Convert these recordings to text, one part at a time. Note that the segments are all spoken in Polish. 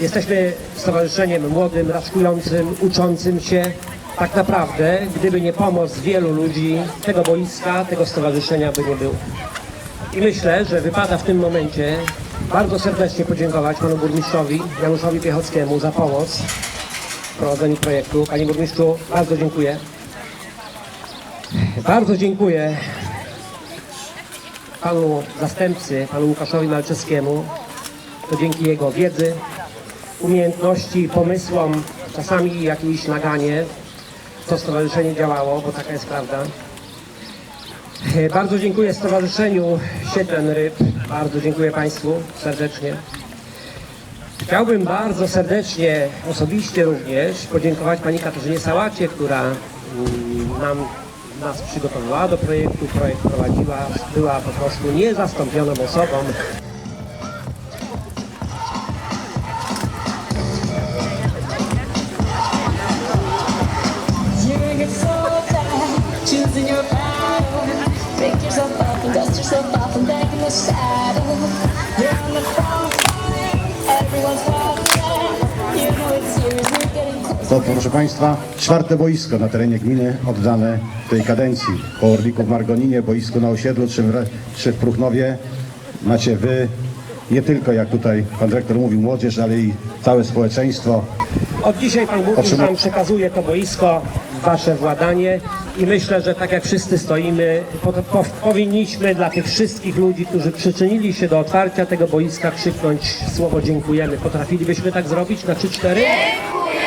Jesteśmy stowarzyszeniem młodym, raczkującym, uczącym się. Tak naprawdę, gdyby nie pomoc wielu ludzi, tego boiska, tego stowarzyszenia by nie było. I myślę, że wypada w tym momencie bardzo serdecznie podziękować panu burmistrzowi Januszowi Piechockiemu za pomoc w prowadzeniu projektu. Panie burmistrzu, bardzo dziękuję. Bardzo dziękuję panu zastępcy, panu Łukaszowi Malczewskiemu. To dzięki jego wiedzy, umiejętności, pomysłom, czasami jakieś naganie, to stowarzyszenie działało, bo taka jest prawda. E, Bardzo dziękuję Stowarzyszeniu Siedlen Ryb. Bardzo dziękuję Państwu serdecznie. Chciałbym bardzo serdecznie, osobiście również podziękować Pani Katarzynie Sałacie, która mm, nam, nas przygotowywała do projektu, projekt prowadziła, była po prostu niezastąpioną osobą. Dust yourself off and back in the saddle. You're on the front line, everyone's watching. You know it's yours, you're getting close. To, proszę Państwa, czwarte boisko na terenie gminy oddane w tej kadencji. Po Orliku w Margoninie, boisko na osiedlu, czy w, czy w Pruchnowie. Macie Wy, nie tylko jak tutaj Pan Dyrektor mówił, młodzież, ale i całe społeczeństwo. Od dzisiaj Pan Burmistrz Otrzyma- nam przekazuje to boisko Wasze władanie i myślę, że tak jak wszyscy stoimy, po, po, powinniśmy dla tych wszystkich ludzi, którzy przyczynili się do otwarcia tego boiska krzyknąć słowo dziękujemy. Potrafilibyśmy tak zrobić na 3-4? Choćby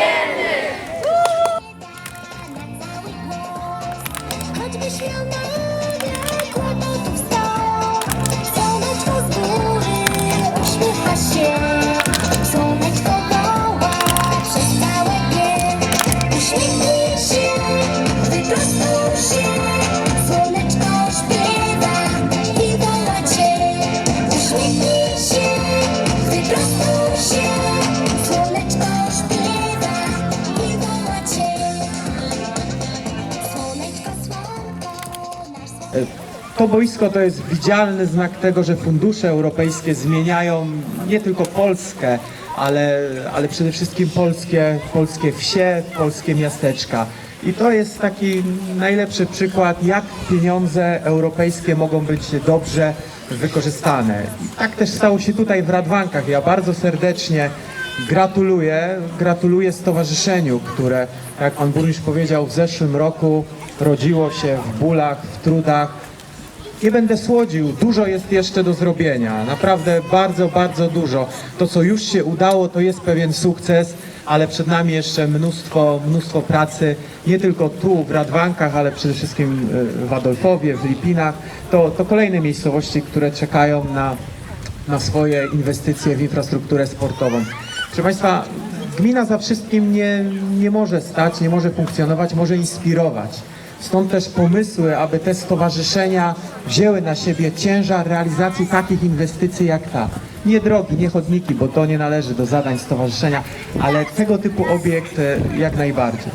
To boisko to jest widzialny znak tego, że fundusze europejskie zmieniają nie tylko Polskę, ale, ale przede wszystkim polskie, polskie wsie, polskie miasteczka. I to jest taki najlepszy przykład, jak pieniądze europejskie mogą być dobrze wykorzystane. I tak też stało się tutaj w Radwankach. Ja bardzo serdecznie gratuluję, gratuluję stowarzyszeniu, które, jak pan burmistrz powiedział, w zeszłym roku rodziło się w bólach, w trudach, nie będę słodził, dużo jest jeszcze do zrobienia. Naprawdę bardzo, bardzo dużo. To, co już się udało, to jest pewien sukces, ale przed nami jeszcze mnóstwo, mnóstwo pracy, nie tylko tu w Radwankach, ale przede wszystkim y, w Adolfowie, w Lipinach. To, to kolejne miejscowości, które czekają na, na swoje inwestycje w infrastrukturę sportową. Proszę Państwa, gmina za wszystkim nie, nie może stać, nie może funkcjonować, może inspirować. Stąd też pomysły, aby te stowarzyszenia wzięły na siebie ciężar realizacji takich inwestycji jak ta. Nie drogi, nie chodniki, bo to nie należy do zadań stowarzyszenia, ale tego typu obiekt e, jak najbardziej.